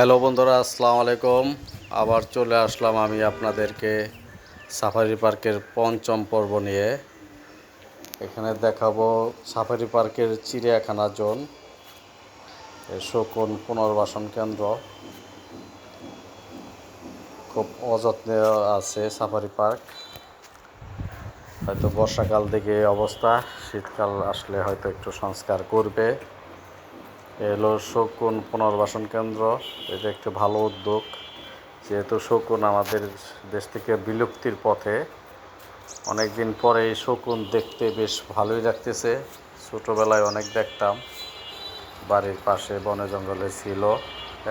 Hello বন্ধুরা, আসসালামু আলাইকুম। আবার চলে আসলাম আমি আপনাদেরকে সাফারি পার্কের পঞ্চম পর্ব নিয়ে। এখানে দেখাবো সাফারি পার্কের চিড়িয়াখানা জোন শকুন পুনর্বাসন কেন্দ্র। খুব অযত্নে আছে সাফারি পার্ক। হয়তো বর্ষাকাল দিকে অবস্থা, শীতকাল আসলে হয়তো একটু সংস্কার করবে। এ হলো শকুন পুনর্বাসন কেন্দ্র। এটা একটি ভালো উদ্যোগ। যেহেতু শকুন আমাদের দেশ থেকে বিলুপ্তির পথে অনেক দিন পরে এই শকুন দেখতে বেশ ভালোই লাগতেছে। ছোটোবেলায় অনেক দেখতাম। বাড়ির পাশে বনে জঙ্গলে ছিল।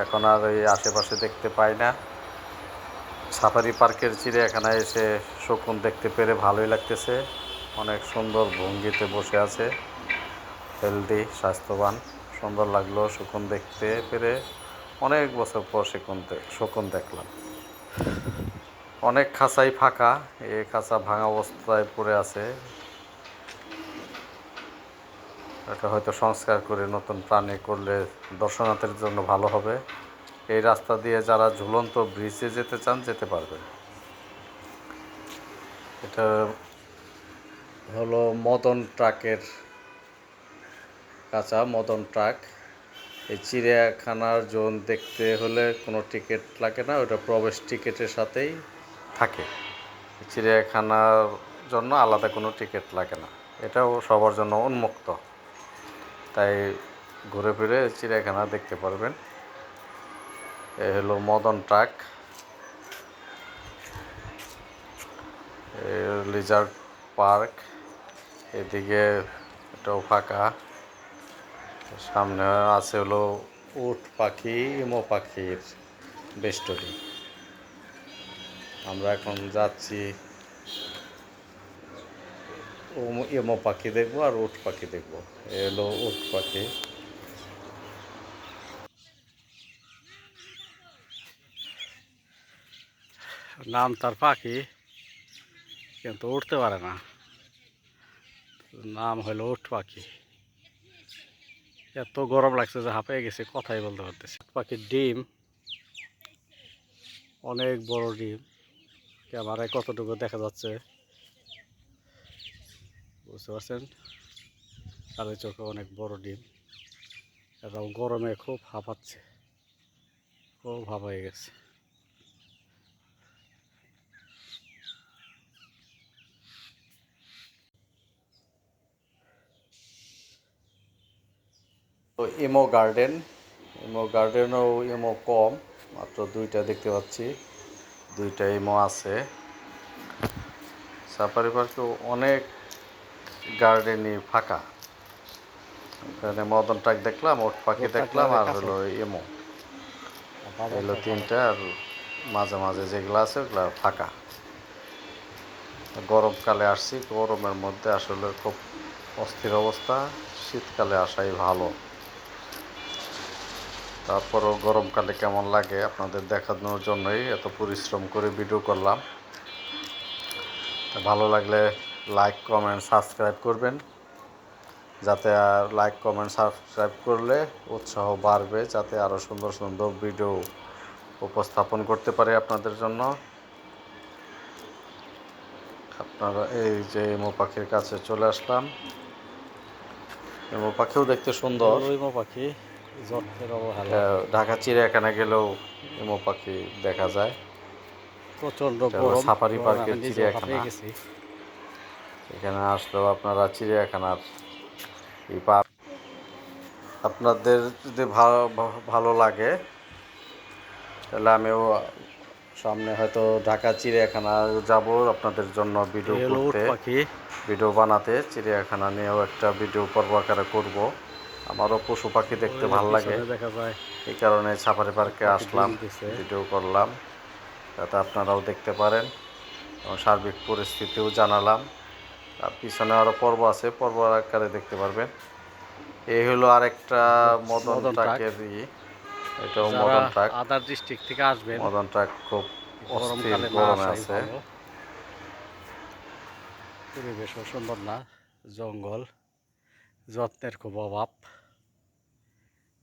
এখন আর এই আশেপাশে দেখতে পাই না। সাফারি পার্কের চিড়িয়াখানায় এসে শকুন দেখতে পেরে ভালোই লাগতেছে। অনেক সুন্দর ভঙ্গিতে বসে আছে। হেলদি, স্বাস্থ্যবান। সুন্দর লাগল শকুন দেখতে পেরে। অনেক বছর পর শকুন শকুন দেখলাম। অনেক খাঁচাই ফাঁকা, এ খাঁচা ভাঙা অবস্থায় পড়ে আছে। এটা হয়তো সংস্কার করে নতুন প্রাণী করলে দর্শনার্থীর জন্য ভালো হবে। এই রাস্তা দিয়ে যারা ঝুলন্ত ব্রিজে যেতে চান, যেতে পারবেন। এটা হলো মদন ট্রাকের কাঁচা মদন ট্রাক। এই চিড়িয়াখানার জোন দেখতে হলে কোনো টিকিট লাগে না, ওটা প্রবেশ টিকিটের সাথেই থাকে। চিড়িয়াখানার জন্য আলাদা কোনো টিকিট লাগে না, এটাও সবার জন্য উন্মুক্ত। তাই ঘুরে ফিরে চিড়িয়াখানা দেখতে পারবেন। এ হলো মদন ট্রাক। লিজার্ড পার্ক, এদিকে এটাও ফাঁকা। সামনে আছে হলো উট পাখি, ইমো পাখির বেষ্টনী। আমরা এখন যাচ্ছি ইমো পাখি দেখব আর উট পাখি দেখব। এ হলো উট পাখি। নাম তার পাখি, কিন্তু উঠতে পারে না। নাম হলো উট পাখি। এত গরম লাগছে যে হাঁপিয়ে গেছে, কথাই বলতে পারতেছি পাখির ডিম, অনেক বড় ডিম। ক্যামেরায় কতটুকু দেখা যাচ্ছে? বুঝতে পারছেন? তাদের চোখে অনেক বড় ডিম। এবং গরমে খুব হাঁপাচ্ছে। খুব হাঁপাই গেছে। তো ইমো গার্ডেন ইমো গার্ডেনও ইমো কম মাত্র দুইটা দেখতে পাচ্ছি দুইটা ইমো আছে। সাফারি পার্কে অনেক গার্ডেনই ফাঁকা। এখানে মদন ট্রাক দেখলাম ওট পাখি দেখলাম আর হলো ইমো। এগুলো তিনটা আর মাঝে মাঝে যেগুলো আছে ওগুলো ফাঁকা। গরমকালে আসছি গরমের মধ্যে আসলে খুব অস্থির অবস্থা শীতকালে আসাই ভালো। তারপরও গরমকালে কেমন লাগে আপনাদের দেখানোর জন্যই এত পরিশ্রম করে ভিডিও করলাম। ভালো লাগলে লাইক কমেন্ট সাবস্ক্রাইব করবেন। যাতে আর লাইক কমেন্ট সাবস্ক্রাইব করলে উৎসাহ বাড়বে, যাতে আরও সুন্দর সুন্দর ভিডিও উপস্থাপন করতে পারি আপনাদের জন্য। আপনারা এই যে এমো পাখির কাছে চলে আসলাম। এমো পাখিও দেখতে সুন্দর। ইমো পাখি। ঢাকা চিড়িয়াখানা গেলেও এমো পাখি দেখা যায়। প্রচণ্ড সাফারি পার্কের চিড়িয়াখানা। এখানে আসলেও আপনারা চিড়িয়াখানার এই পার্ক আপনাদের যদি ভালো ভালো লাগে তাহলে আমিও সামনে হয়তো ঢাকা চিড়িয়াখানা যাব আপনাদের জন্য ভিডিও করতে। পাখি। ভিডিও বানাতে চিড়িয়াখানা নিয়েও একটা ভিডিও পর্ব আকারে করব। আমারও পশু পাখি দেখতে ভালো লাগে। দেখা যায়। এই কারণে সাফারি পার্কে আসলাম ভিডিও করলাম। যাতে আপনারাও দেখতে পারেন। এবং সার্বিক পরিস্থিতিও জানালাম। আর পিছনে আরও পর্ব আছে পর্ব আকারে দেখতে পারবেন। এই হলো আরেকটা মদন মদন ট্রাক। ট্রাকের ই। এটাও মদন ট্রাক। আদার ডিস্ট্রিক্ট থেকে আসবে মদন ট্রাক খুব অস্থির গরমে আছে। ভালো। পরিবেশও সুন্দর না জঙ্গল যত্নের খুব অভাব।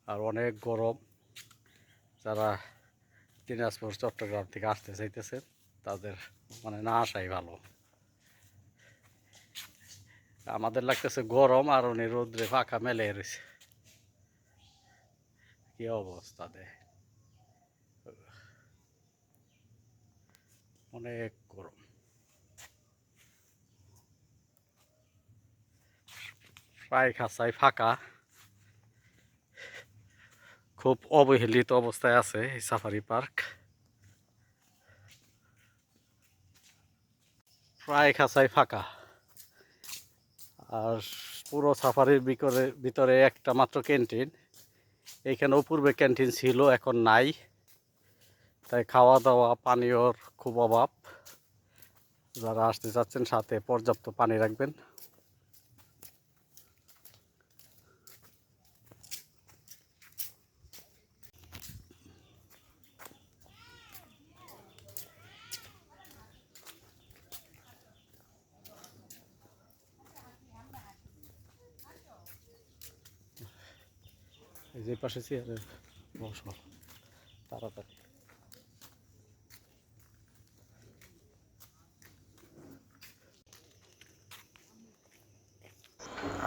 আর অনেক গরম। যারা দিনাজপুর, চট্টগ্রাম থেকে আসতে চাইতেছেন তাদের মানে না আসাই ভালো। আমাদের লাগতেছে গরম আর উনি রোদ্রে ফাঁকা মেলে রয়েছে। কি অবস্থা দে। অনেক গরম। প্রায় খাঁচাই ফাঁকা। খুব অবহেলিত অবস্থায় আছে এই সাফারি পার্ক। প্রায় খাঁচাই ফাঁকা। আর পুরো সাফারির ভিতরে ভিতরে একটা মাত্র ক্যান্টিন। এইখানেও পূর্বে ক্যান্টিন ছিল, এখন নাই। তাই খাওয়া দাওয়া পানীয়র খুব অভাব। যারা আসতে চাচ্ছেন, সাথে পর্যাপ্ত পানি রাখবেন। যে পাশে তাড়াতাড়ি।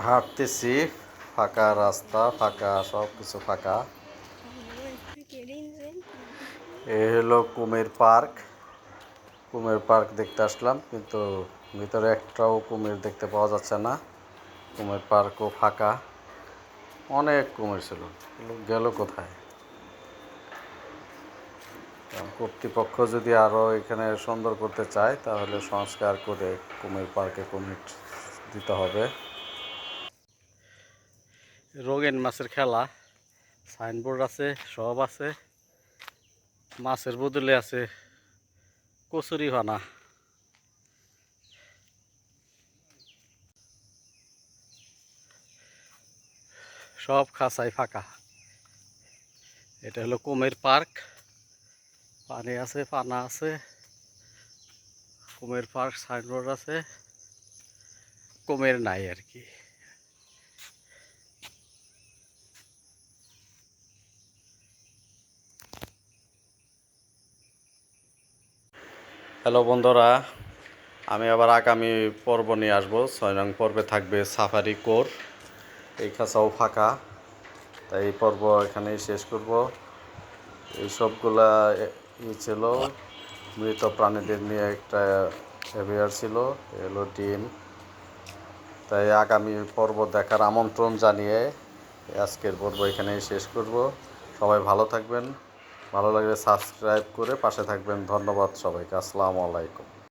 হাঁটতেছি, ফাঁকা রাস্তা, ফাঁকা সব কিছু ফাঁকা। এ হলো কুমির পার্ক। কুমির পার্ক দেখতে আসলাম, কিন্তু ভিতরে একটাও কুমির দেখতে পাওয়া যাচ্ছে না। কুমির পার্কও ফাঁকা। অনেক কুমির ছিল এগুলো গেল কোথায়? কর্তৃপক্ষ যদি আরও এখানে সুন্দর করতে চায়, তাহলে সংস্কার করে কুমির পার্কে কুমির দিতে হবে। রঙিন মাছের খেলা, সাইনবোর্ড আছে, সব আছে, মাছের বদলে আছে কচুরি ভানা সব খাঁচাই ফাঁকা। এটা হলো কুমির পার্ক। পানি আছে, পানা আছে। কুমির পার্ক, সাইনবোর্ড আছে। কুমির নাই আর কি। হ্যালো বন্ধুরা। আমি আবার আগামী পর্ব নিয়ে আসব। ছয় নং পর্বে থাকবে সাফারি কোর এই খাঁচাও ফাঁকা। তাই এই পর্ব এখানেই শেষ করব। এই সবগুলা ই ছিল, মৃত প্রাণীদের নিয়ে একটা অ্যাভিয়ার ছিল এলো ডিম তাই আগামী পর্ব দেখার আমন্ত্রণ জানিয়ে আজকের পর্ব এখানেই শেষ করব। সবাই ভালো থাকবেন। ভালো লাগলে সাবস্ক্রাইব করে পাশে থাকবেন। ধন্যবাদ সবাইকে। আসসালামু আলাইকুম।